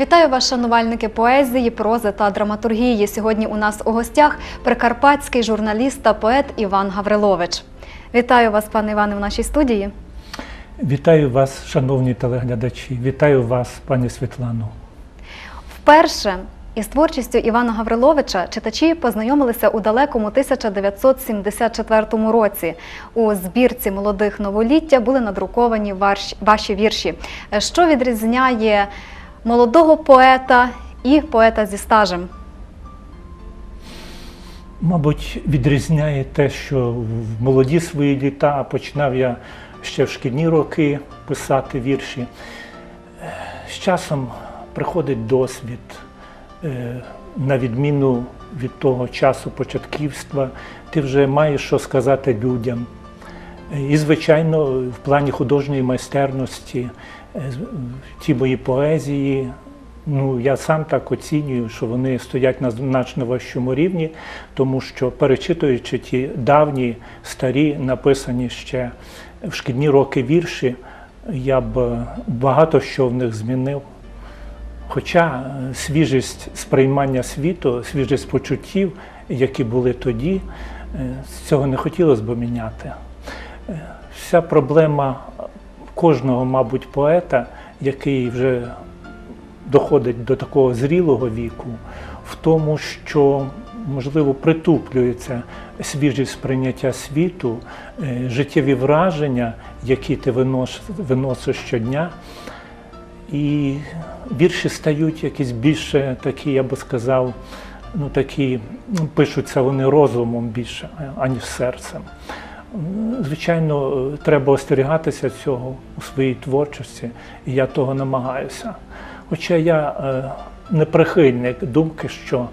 Вітаю вас, шанувальники поезії, прози та драматургії. Сьогодні у нас у гостях прикарпатський журналіст та поет Іван Гаврилович. Вітаю вас, пане Іване, в нашій студії. Вітаю вас, шановні телеглядачі. Вітаю вас, пані Світлано. Вперше із творчістю Івана Гавриловича читачі познайомилися у далекому 1974 році. У збірці молодих новоліття були надруковані ваші вірші. Що відрізняє молодого поета і поета зі стажем? Мабуть, відрізняє те, що в молоді свої літа починав я ще в шкільні роки писати вірші. З часом приходить досвід, е, на відміну від того часу початківства, ти вже маєш що сказати людям. І, звичайно, в плані художньої майстерності, ті мої поезії, ну я сам так оцінюю, що вони стоять на значно вищому рівні, тому що перечитуючи ті давні, старі, написані ще в шкільні роки вірші, я б е, багато що в них змінив. Хоча е, свіжість сприймання світу, свіжість почуттів, які були тоді, е, цього не хотілося б міняти. Е, Вся проблема кожного, мабуть, поета, який вже доходить до такого зрілого віку, в тому, що можливо притуплюється свіжість сприйняття світу, е, життєві враження, які ти виносиш щодня. І вірші стають якісь більше такі, я би сказав, ну такі, ну, пишуться вони розумом більше, аніж серцем. Звичайно, е, треба остерігатися цього у своїй творчості, і я того намагаюся. Хоча я е, не прихильник думки, що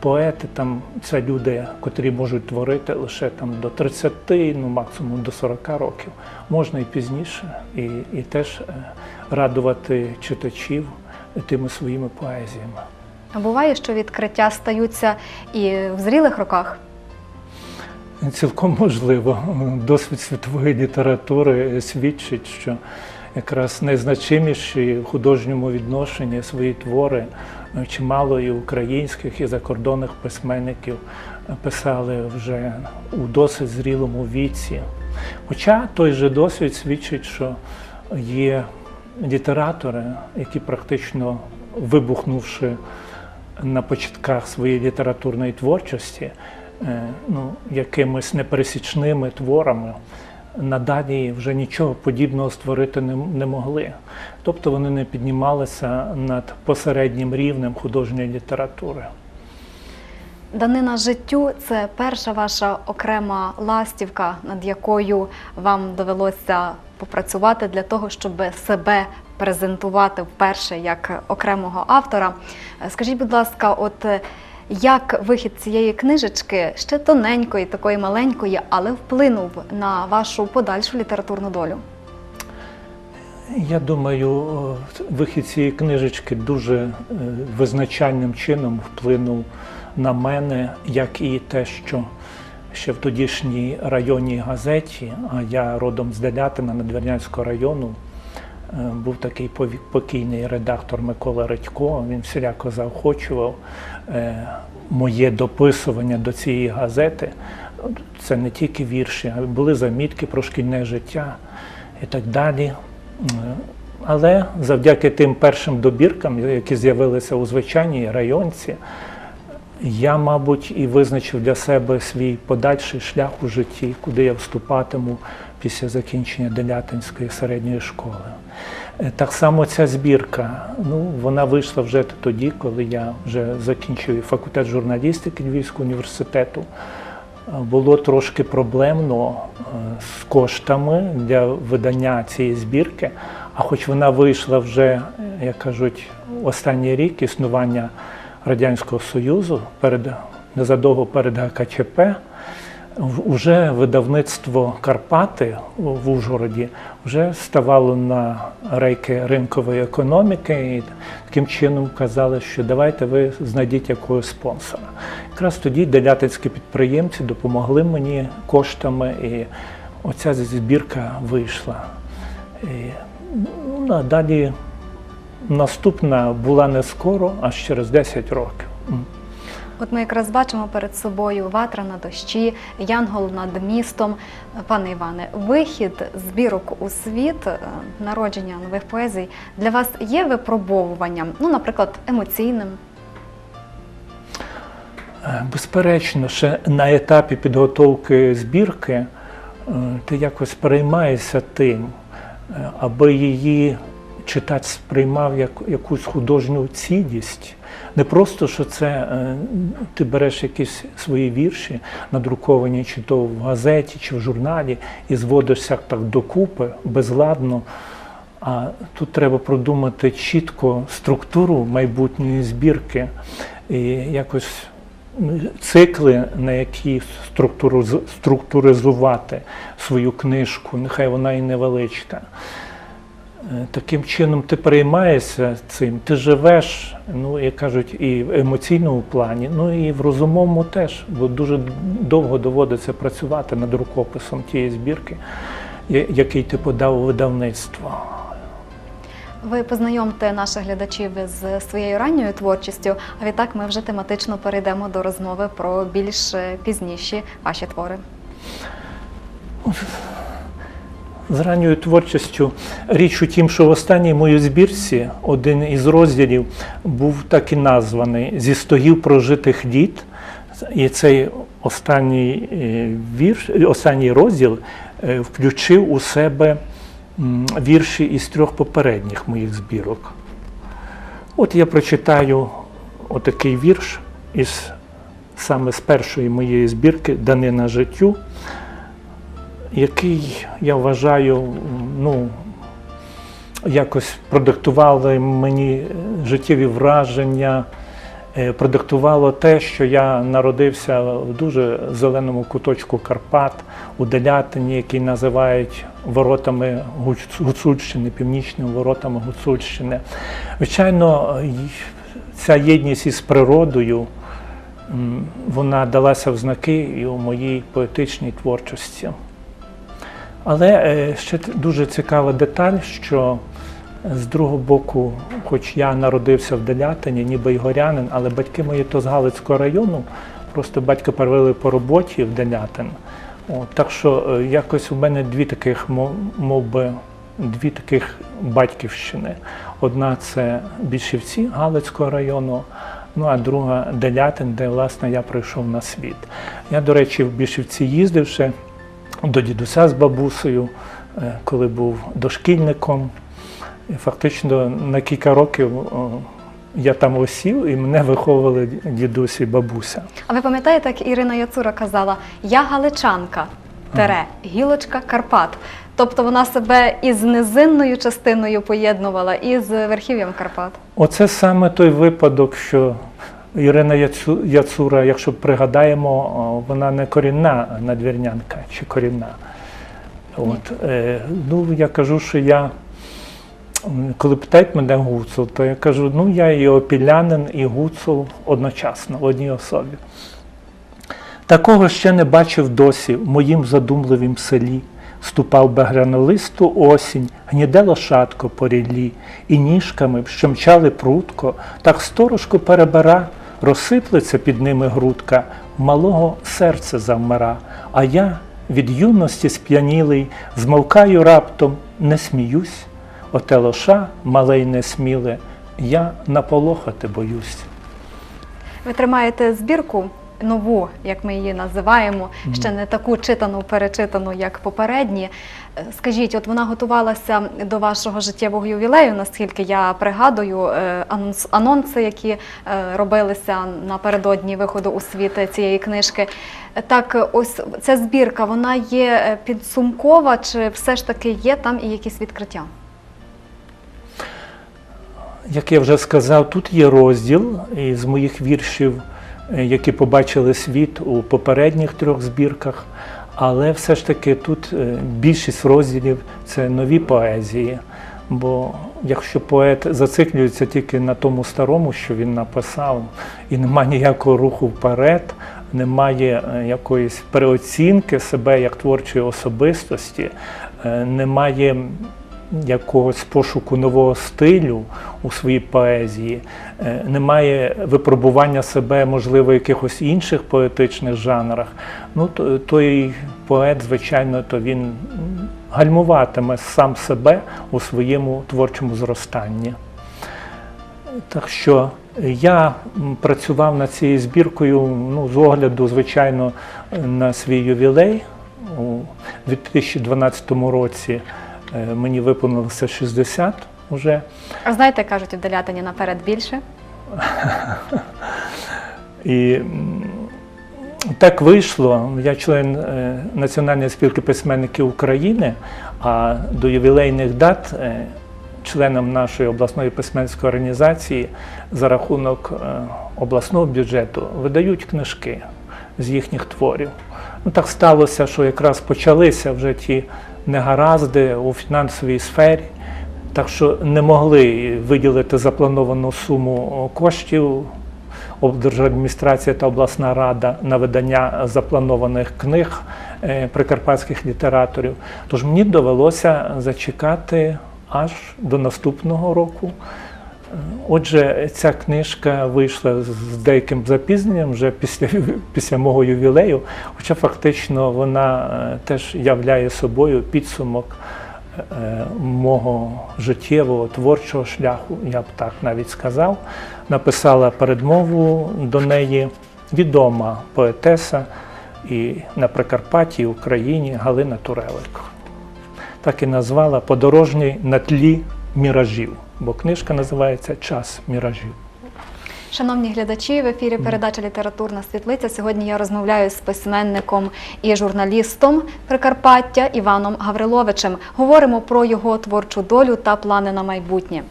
поети там це люди, котрі можуть творити лише там до 30, ну максимум до 40 років. Можна і пізніше, і, і теж е, радувати читачів тими своїми поезіями. А буває, що відкриття стаються і в зрілих роках. Цілком можливо. Досвід світової літератури свідчить, що якраз найзначиміші в художньому відношенні свої твори е, чимало і українських, і закордонних письменників писали вже у досить зрілому віці. Хоча той же досвід свідчить, що є літератори, які практично вибухнувши на початках своєї літературної творчості, ну, якимись непересічними творами, надалі вже нічого подібного створити не, не могли. Тобто вони не піднімалися над посереднім рівнем художньої літератури. Данина життю це перша ваша окрема ластівка, над якою вам довелося попрацювати для того, щоб себе презентувати вперше як окремого автора. Е, Скажіть, будь ласка, от е, як вихід цієї книжечки ще тоненької, такої маленької, але вплинув на вашу подальшу літературну долю? Я думаю, вихід цієї книжечки дуже е, визначальним чином вплинув на мене, як і те, що ще в тодішній районній газеті, а я родом з Делятина Надвірнянського району, був такий покійний редактор Микола Редько. Він всіляко заохочував е, моє дописування до цієї газети. Це не тільки вірші, а були замітки про шкільне життя і так далі. Е, Але завдяки тим першим добіркам, які з'явилися у звичайній районці, я, мабуть, і визначив для себе свій подальший шлях у житті, куди я вступатиму після закінчення Делятинської середньої школи. Е, Так само ця збірка, ну, вона вийшла вже тоді, коли я вже закінчив факультет журналістики Львівського університету. Е, Було трошки проблемно е, з коштами для видання цієї збірки, а хоч вона вийшла вже, як кажуть, останній рік існування Радянського Союзу перед незадовго перед ГКЧП, уже видавництво Карпати в Ужгороді вже ставало на рейки ринкової економіки і таким чином казали, що давайте ви знайдіть якогось спонсора. Якраз тоді делятинські підприємці допомогли мені коштами, і оця збірка вийшла. І, ну, а далі наступна була не скоро, аж через 10 років. От ми якраз бачимо перед собою ватра на дощі, янгол над містом. Пане Іване, вихід збірок у світ, е, народження нових поезій для вас є випробовуванням, ну, наприклад, емоційним. Е, Безперечно, ще на етапі підготовки збірки е, ти якось переймаєшся тим, аби її читач сприймав як якусь художню цінність. Не просто, що це е, ти береш якісь свої вірші, надруковані чи то в газеті, чи в журналі, і зводишся так докупи, безладно. А тут треба продумати чітко структуру майбутньої збірки і якось цикли, на які структуризувати свою книжку, нехай вона і невеличка. Е, Таким чином ти переймаєшся цим, ти живеш, ну як кажуть, і в емоційному плані, ну і в розумовому теж, бо дуже довго доводиться працювати над рукописом тієї збірки, який ти подав у видавництво. Ви познайомте наших глядачів з своєю ранньою творчістю, а відтак ми вже тематично перейдемо до розмови про більш е, пізніші ваші твори. З ранньою творчістю річ у тім, що в останній моїй збірці один із розділів був так і названий Зі стогів прожитих літ. І цей останній е, вірш, останній розділ е, включив у себе вірші із трьох попередніх моїх збірок. От я прочитаю отакий вірш із саме з першої моєї збірки Данина життю який я вважаю, ну, якось продиктували мені життєві враження, е, продиктувало те, що я народився в дуже зеленому куточку Карпат у Делятині, який називають воротами Гуцульщини, північними воротами Гуцульщини. Звичайно, ця єдність із природою. Вона далася в знаки і у моїй поетичній творчості. Але е, ще дуже цікава деталь, що з другого боку, хоч я народився в Делятині, ніби й горянин, але батьки мої то з Галицького району, просто батька перевели по роботі в Делятин. Так що е, якось у мене дві таких, мов би, дві таких батьківщини. Одна це Більшівці Галицького району, ну а друга Делятин, де власне я прийшов на світ. Я, до речі, в Більшівці їздив ще до дідуся з бабусею, е, коли був дошкільником. І фактично на кілька років я там осів і мене виховували дідусь і бабуся. А ви пам'ятаєте, як Ірина Яцура казала: Я галичанка, тере, гілочка Карпат. Тобто вона себе із низинною частиною поєднувала і з верхів'ям Карпат. Оце саме той випадок, що Ірина Яцура, якщо пригадаємо, вона не корінна надвірнянка чи корінна. От, е, ну, я кажу, що я, коли питають мене гуцул, то я кажу, ну я і опілянин, і гуцул одночасно, в одній особі. Такого ще не бачив досі в моїм задумливім селі. Ступав багрянолисту осінь, гніде лошадко по ріллі, і ніжками, що мчали прутко, так сторожко перебира, розсиплеться під ними грудка, малого серце завмира. А я від юності сп'янілий, змовкаю раптом, не сміюсь. Оте лоша, мале й несміле, я наполохати боюсь. Ви тримаєте збірку нову, як ми її називаємо, ще не таку читану, перечитану, як попередні. Скажіть, от вона готувалася до вашого життєвого ювілею, наскільки я пригадую, е, анонс, анонси, які е, робилися напередодні виходу у світ цієї книжки. Так, ось ця збірка, вона є е, підсумкова, чи все ж таки є там і якісь відкриття? Як я вже сказав, тут є розділ із моїх віршів, які побачили світ у попередніх трьох збірках, але все ж таки тут е, більшість розділів це нові поезії. Бо якщо поет зациклюється тільки на тому старому, що він написав, і немає ніякого руху вперед, немає е, якоїсь переоцінки себе як творчої особистості, е, немає якогось пошуку нового стилю у своїй поезії, е, немає випробування себе, можливо, якихось інших поетичних жанрах, ну то той поет, звичайно, то він гальмуватиме сам себе у своєму творчому зростанні. Так що я працював над цією збіркою ну, з огляду, звичайно, на свій ювілей. У 2012 році мені виповнилося 60 уже. А знаєте, кажуть, у Делятині наперед більше. І так вийшло. Я член е, Національної спілки письменників України, а до ювілейних дат е, членам нашої обласної письменської організації за рахунок е, обласного бюджету видають книжки з їхніх творів. Ну, так сталося, що якраз почалися вже ті негаразди у фінансовій сфері. Так що не могли виділити заплановану суму коштів облдержадміністрація та обласна рада на видання запланованих книг е, прикарпатських літераторів. Тож мені довелося зачекати аж до наступного року. Отже, ця книжка вийшла з деяким запізненням вже після, після мого ювілею, хоча фактично вона е, теж являє собою підсумок е, мого життєвого творчого шляху, я б так навіть сказав. Написала передмову до неї відома поетеса і на Прикарпатті, Україні Галина Турелик. Так і назвала Подорожній на тлі міражів, бо книжка називається Час міражів. Шановні глядачі, в ефірі передача Літературна світлиця. Сьогодні я розмовляю з письменником і журналістом Прикарпаття Іваном Гавриловичем. Говоримо про його творчу долю та плани на майбутнє.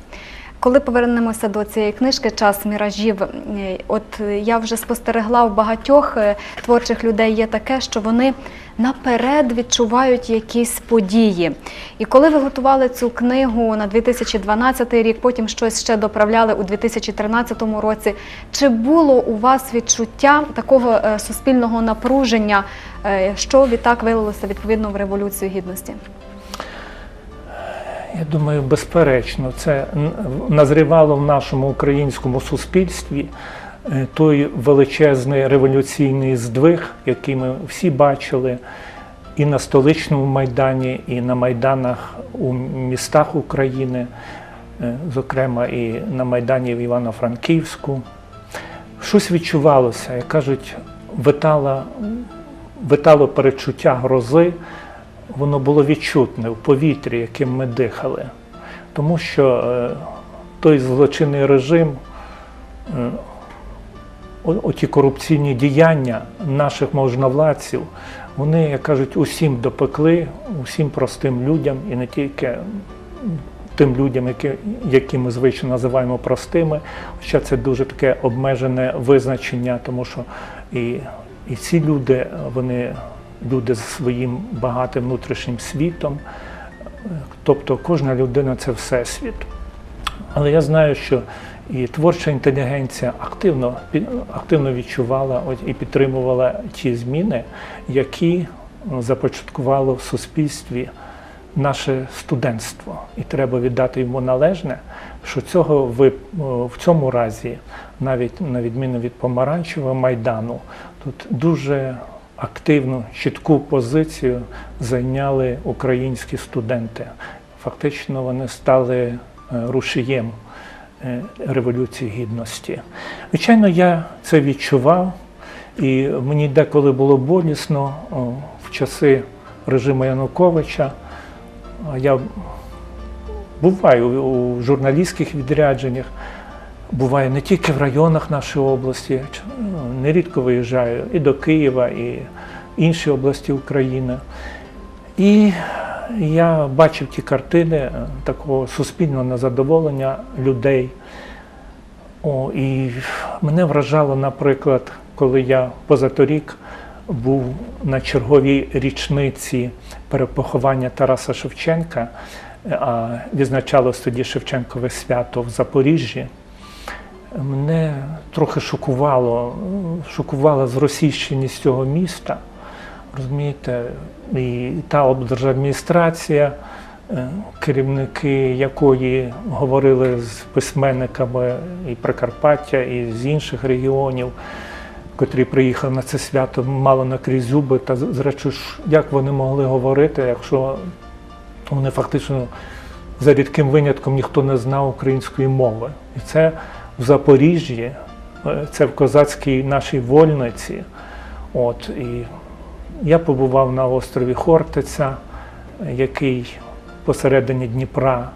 Коли повернемося до цієї книжки Час міражів, е, от я вже спостерегла у багатьох е, творчих людей є таке, що вони наперед відчувають якісь події. І коли ви готували цю книгу на 2012 рік, потім щось ще доправляли у 2013 році, чи було у вас відчуття такого е, суспільного напруження, е, що відтак вилилося відповідно в революцію гідності? Я думаю, безперечно, це назрівало в нашому українському суспільстві е, той величезний революційний здвиг, який ми всі бачили і на столичному майдані, і на майданах у містах України, е, зокрема і на майдані в Івано-Франківську. Щось відчувалося, як кажуть, витало, витало перечуття грози, воно було відчутне в повітрі, яким ми дихали. Тому що е, той злочинний режим, е, оті корупційні діяння наших можновладців, вони, як кажуть, усім допекли, усім простим людям і не тільки тим людям, які, які ми звично називаємо простими, хоча це дуже таке обмежене визначення, тому що і, і ці люди, вони люди з своїм багатим внутрішнім світом, тобто кожна людина це всесвіт. Але я знаю, що і творча інтелігенція активно, активно відчувала і підтримувала ті зміни, які започаткувало в суспільстві наше студентство. І треба віддати йому належне, що цього ви в цьому разі, навіть на відміну від помаранчевого майдану, тут дуже активну, чітку позицію зайняли українські студенти. Фактично вони стали е, рушієм е, Революції Гідності. Звичайно, я це відчував, і мені деколи було болісно в часи режиму Януковича. Я буваю у журналістських відрядженнях, буваю не тільки в районах нашої області, ну, нерідко виїжджаю і до Києва, і інші області України. І я бачив ті картини е, такого суспільного незадоволення людей. О, і мене вражало, наприклад, коли я позаторік був на черговій річниці перепоховання Тараса Шевченка, е, а відзначалось тоді Шевченкове свято в Запоріжжі. Мене трохи шокувало, шокувала зросійщеність цього міста. Розумієте, і та облдержадміністрація, е, керівники якої говорили з письменниками і Прикарпаття, і з інших регіонів, котрі приїхали на це свято, мало накрізь зуби. Та зрештою, як вони могли говорити, якщо вони фактично за рідким винятком ніхто не знав української мови. І це в Запоріжжі, е, це в козацькій нашій вольниці. От, і я побував на острові Хортиця, який посередині Дніпра,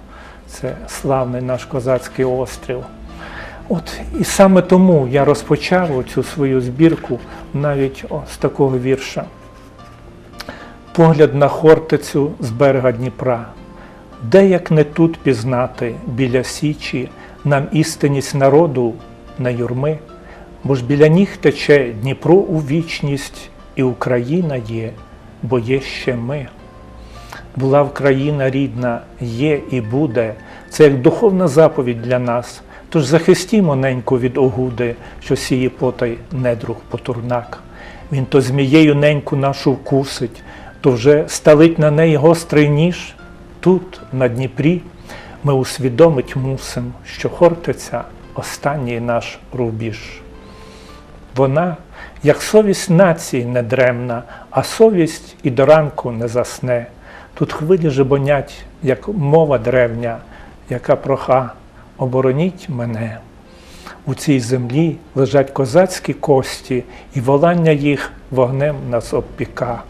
це славний наш козацький острів. От і саме тому я розпочав цю свою збірку навіть з такого вірша. Погляд на Хортицю з берега Дніпра. Де як не тут пізнати біля Січі нам істинність народу на юрми, бо ж біля ніг тече Дніпро у вічність, і Україна є, бо є ще ми. Була в країна рідна, є і буде. Це як духовна заповідь для нас. Тож захистімо неньку від огуди, що сіє потай недруг потурнак. Він то змією неньку нашу вкусить, то вже сталить на неї гострий ніж. Тут, на Дніпрі, ми усвідомить мусим, що Хортиця останній наш рубіж. Вона, як совість нації недремна, а совість і до ранку не засне. Тут хвилі жебонять, як мова древня, яка проха, обороніть мене. У цій землі лежать козацькі кості, і волання їх вогнем нас обпіка.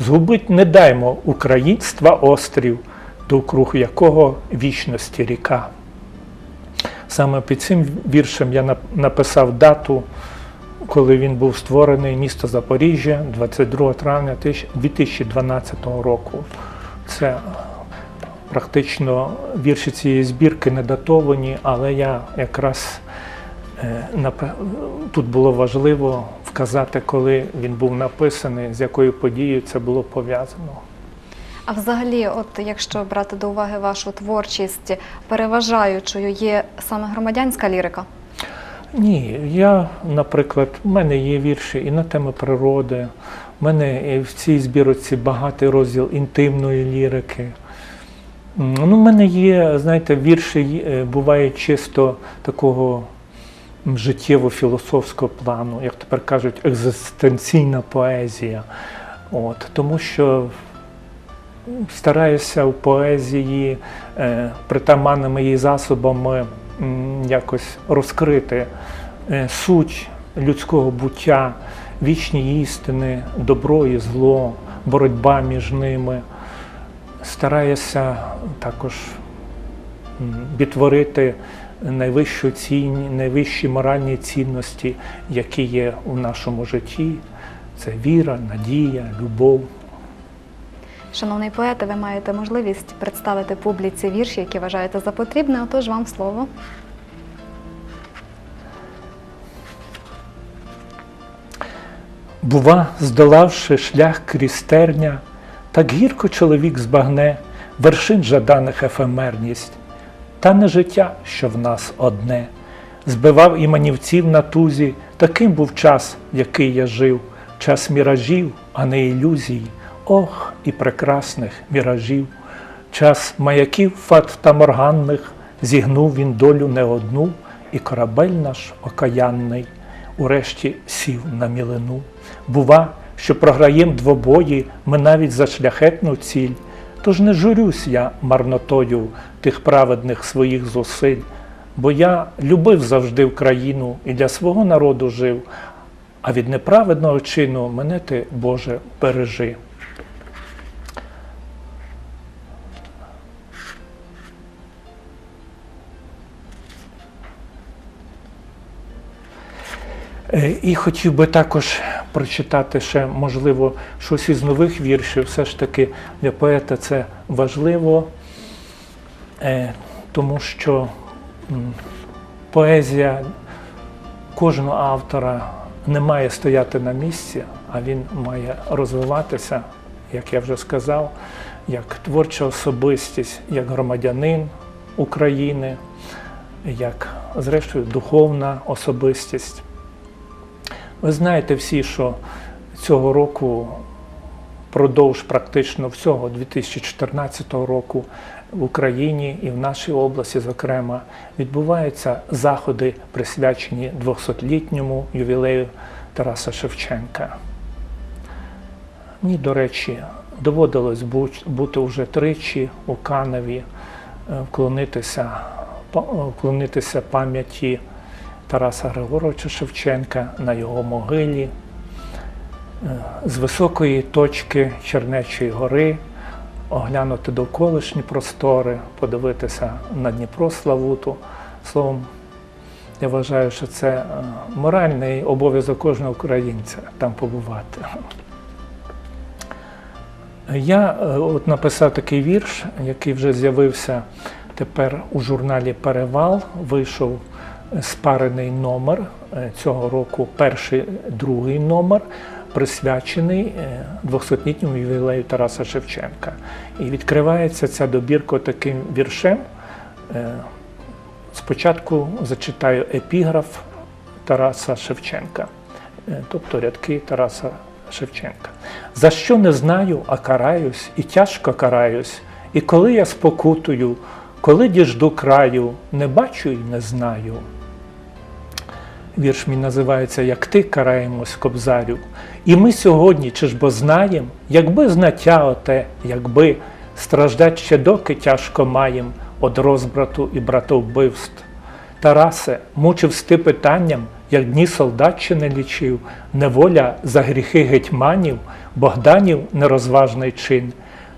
Згубить не даймо українства острів, довкруг якого вічності ріка. Саме під цим віршем я написав дату, коли він був створений, місто Запоріжжя, 22 травня 2012 року. Це практично вірші цієї збірки не датовані, але я якраз е, тут було важливо вказати, коли він був написаний, з якою подією це було пов'язано. А взагалі, от якщо брати до уваги вашу творчість, переважаючою є саме громадянська лірика? Ні, я, наприклад, в мене є вірші і на теми природи. У мене в цій збірці багатий розділ інтимної лірики. Ну, в мене є, знаєте, вірші е, бувають чисто такого життєво-філософського плану, як тепер кажуть, екзистенційна поезія. От, тому що стараюся в поезії е, притаманними її засобами якось розкрити е, суть людського буття, вічні істини, добро і зло, боротьба між ними. Стараюся також відтворити найвищу цінь, найвищі моральні цінності, які є у нашому житті. Це віра, надія, любов. Шановний поете, ви маєте можливість представити публіці вірші, які вважаєте за потрібне, отож вам слово. Бува, здолавши шлях крізь терня, так гірко чоловік збагне вершин жаданих ефемерність, та не життя, що в нас одне. Збивав і манівців на тузі, таким був час, який я жив, час міражів, а не ілюзій, ох, і прекрасних міражів. Час маяків фат та морганних зігнув він долю не одну, і корабель наш окаянний урешті сів на мілину. Бува, що програєм двобої ми навіть за шляхетну ціль. Тож не журюсь я марнотою тих праведних своїх зусиль, бо я любив завжди Україну і для свого народу жив, а від неправедного чину мене ти, Боже, бережи. І хотів би також прочитати ще, можливо, щось із нових віршів. Все ж таки для поета це важливо, е, тому що поезія кожного автора не має стояти на місці, а він має розвиватися, як я вже сказав, як творча особистість, як громадянин України, як, зрештою, духовна особистість. Ви знаєте всі, що цього року впродовж практично всього 2014 року в Україні і в нашій області, зокрема, відбуваються заходи, присвячені 200-літньому ювілею Тараса Шевченка. Мені, до речі, доводилось бу- бути вже тричі у Каневі, е, вклонитися, е, вклонитися пам'яті Тараса Григоровича Шевченка на його могилі. Е, З високої точки Чернечої гори оглянути довколишні простори, подивитися на Дніпро Славуту. Словом, я вважаю, що це е, моральний обов'язок кожного українця там побувати. Я е, от написав такий вірш, який вже з'явився тепер у журналі Перевал. Вийшов спарений номер е, цього року, перший, другий номер, присвячений е, 200-літньому ювілею Тараса Шевченка. І відкривається ця добірка таким віршем. Е, Спочатку зачитаю епіграф Тараса Шевченка, е, тобто рядки Тараса Шевченка. За що не знаю, а караюсь, і тяжко караюсь, і коли я спокутую, коли діжду краю, не бачу і не знаю. Вірш мій називається Як ти караємось, кобзарю. І ми сьогодні, чи ж бо знаєм, якби знаття оте, якби страждать ще доки тяжко маєм од розбрату і братовбивств. Тарасе, мучив сти питанням, як дні солдатчини лічив, неволя за гріхи гетьманів, Богданів нерозважний чин.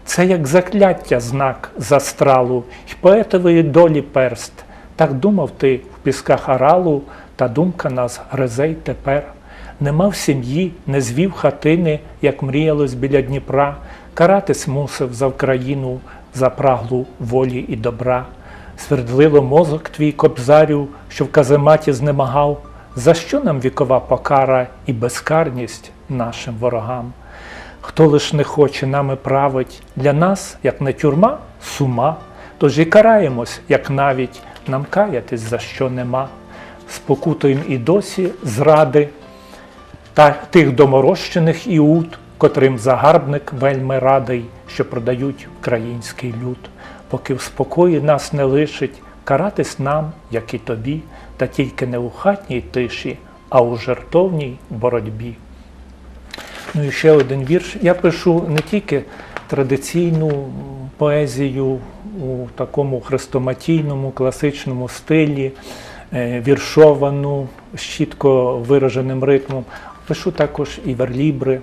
Це як закляття знак застралу й поетової долі перст. Так думав ти в пісках Аралу, та думка нас гризе тепер. Не мав сім'ї, не звів хатини, як мріялось біля Дніпра, каратись мусив за Вкраїну, за праглу волі і добра. Свердлило мозок твій кобзарю, що в казематі знемагав. За що нам вікова покара і безкарність нашим ворогам? Хто лиш не хоче нами править, для нас, як не тюрма, сума, тож і караємось, як навіть нам каятись за що нема. Спокутуєм і досі зради та тих доморощених іуд, котрим загарбник вельми радий, що продають український люд, поки в спокої нас не лишить, каратись нам, як і тобі, та тільки не у хатній тиші, а у жертовній боротьбі. Ну і ще один вірш. Я пишу не тільки традиційну поезію у такому хрестоматійному, класичному стилі, е, віршовану, з чітко вираженим ритмом. Пишу також і верлібри.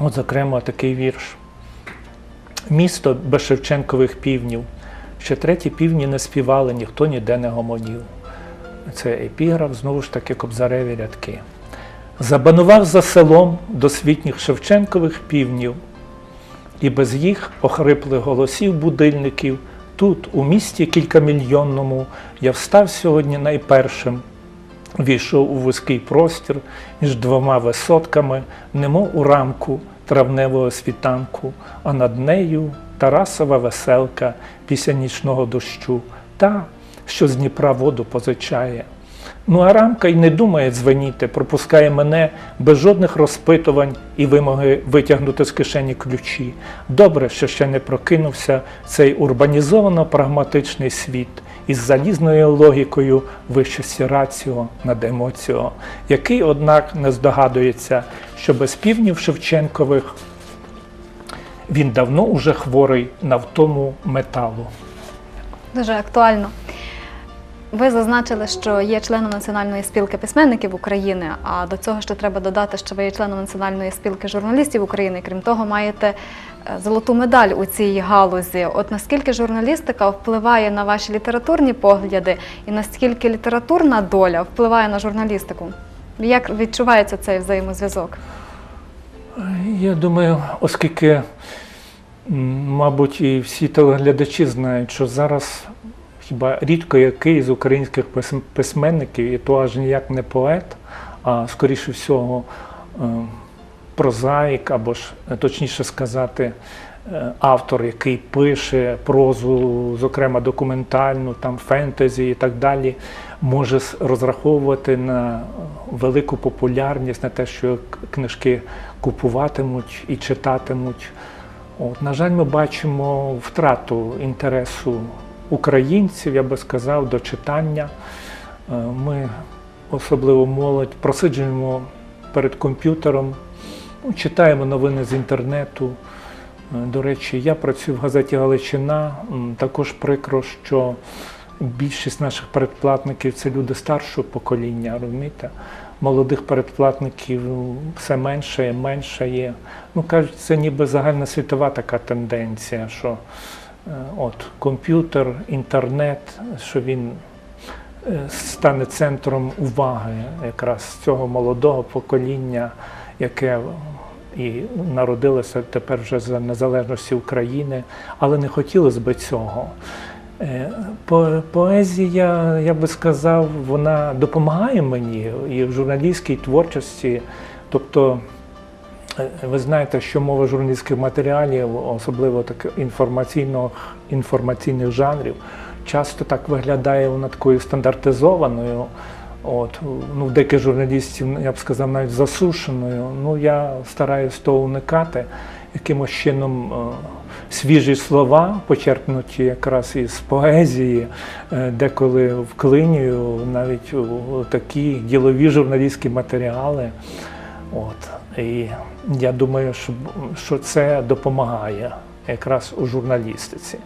От, зокрема, такий вірш. Місто без Шевченкових півнів. Ще треті півні не співали, ніхто ніде не гомонів. Це епіграф, знову ж таки, кобзареві рядки. Забанував за селом досвітніх Шевченкових півнів, і без їх охриплих голосів будильників тут, у місті кількамільйонному, я встав сьогодні найпершим, війшов у вузький простір між двома висотками, немов у рамку травневого світанку, а над нею Тарасова веселка після нічного дощу, та, що з Дніпра воду позичає. Ну а рамка й не думає дзвеніти, пропускає мене без жодних розпитувань і вимоги витягнути з кишені ключі. Добре, що ще не прокинувся цей урбанізовано-прагматичний світ із залізною логікою вищості раціо над емоціо, який, однак, не здогадується, що без півнів Шевченкових він давно уже хворий на втому металу. Дуже актуально. Ви зазначили, що є членом Національної спілки письменників України, а до цього ще треба додати, що ви є членом Національної спілки журналістів України. Крім того, маєте е, золоту медаль у цій галузі. От наскільки журналістика впливає на ваші літературні погляди, і наскільки літературна доля впливає на журналістику? Як відчувається цей взаємозв'язок? Я думаю, оскільки, мабуть, і всі телеглядачі знають, що зараз хіба рідко який з українських письменників, і то аж ніяк не поет, а скоріше всього е, прозаїк, або ж е, точніше сказати, е, автор, який пише прозу, зокрема документальну, там фентезі і так далі, може розраховувати на велику популярність, на те, що книжки купуватимуть і читатимуть. От, на жаль, ми бачимо втрату інтересу українців, я би сказав, до читання. Е, Ми, особливо молодь, просиджуємо перед комп'ютером, ну, читаємо новини з інтернету. Е, До речі, я працюю в газеті Галичина. Також прикро, що більшість наших передплатників це люди старшого покоління, розумієте? Молодих передплатників все менше і менше є. Ну, кажуть, це ніби загальна світова така тенденція, що от комп'ютер, інтернет, що він е, стане центром уваги якраз цього молодого покоління, яке і народилося тепер вже за незалежності України, але не хотілося б цього. Е, по- Поезія, я би сказав, вона допомагає мені і в журналістській творчості. Тобто, е, ви знаєте, що мова журналістських матеріалів, особливо так інформаційних, інформаційних жанрів, часто так виглядає вона такою стандартизованою. От, ну, деяких журналістів, я б сказав, навіть засушеною. Ну, я стараюсь того уникати, якимось чином е, свіжі слова, почерпнуті якраз із поезії, е, деколи вклинюю навіть у такі ділові журналістські матеріали. От. І я думаю, що, це допомагає якраз у журналістиці.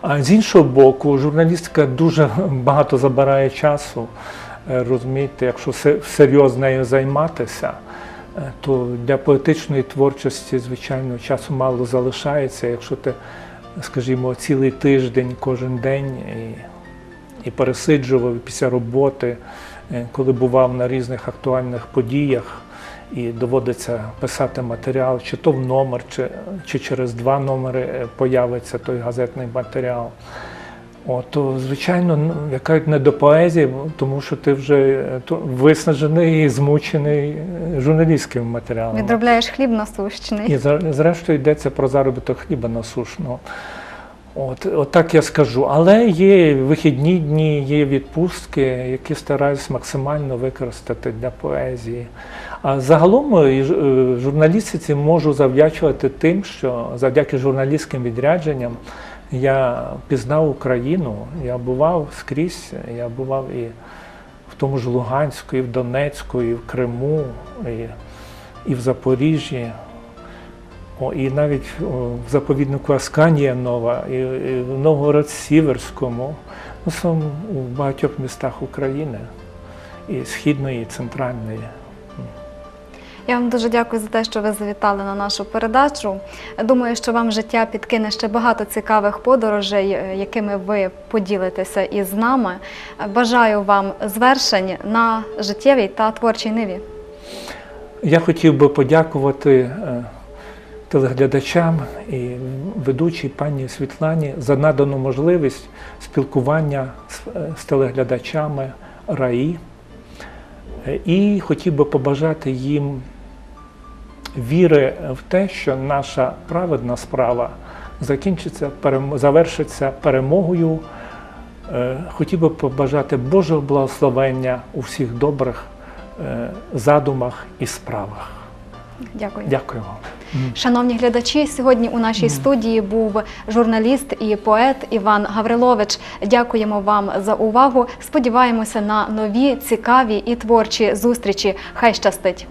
А з іншого боку, журналістика дуже багато забирає часу. Е, Розумієте, якщо се- всерйоз нею займатися, е, то для поетичної творчості, звичайно, часу мало залишається. Якщо ти, скажімо, цілий тиждень, кожен день і, і пересиджував після роботи, е, коли бував на різних актуальних подіях, і доводиться писати матеріал, чи то в номер, чи, чи через два номери е, появиться той газетний матеріал. О, то, звичайно, ну, яка не до поезії, тому що ти вже е, виснажений і змучений е, журналістським матеріалом. Відробляєш хліб насущний. І зре- зрештою йдеться про заробіток хліба насушного. От, от так я скажу. Але є вихідні дні, є відпустки, які стараюсь максимально використати для поезії. А загалом е, е, журналістиці можу завдячувати тим, що завдяки журналістським відрядженням я пізнав Україну, я бував скрізь, я бував і в тому ж Луганську, і в Донецьку, і в Криму, і, і в Запоріжжі. О, і навіть о, в заповіднику Асканія Нова, і, і в Новгород-Сіверському, ну, сам у багатьох містах України, і східної, і центральної. Я вам дуже дякую за те, що ви завітали на нашу передачу. Думаю, що вам життя підкине ще багато цікавих подорожей, е, якими ви поділитеся із нами. Бажаю вам звершень на життєвій та творчій ниві. Я хотів би подякувати е, телеглядачам і ведучій пані Світлані за надану можливість спілкування з, е, з телеглядачами РАІ. І хотів би побажати їм віри в те, що наша праведна справа закінчиться, перем- завершиться перемогою. Е, Хотів би побажати Божого благословення у всіх добрих е, задумах і справах. Дякую. Дякую вам. Шановні глядачі, сьогодні у нашій студії був журналіст і поет Іван Гаврилович. Дякуємо вам за увагу. Сподіваємося на нові, цікаві і творчі зустрічі. Хай щастить!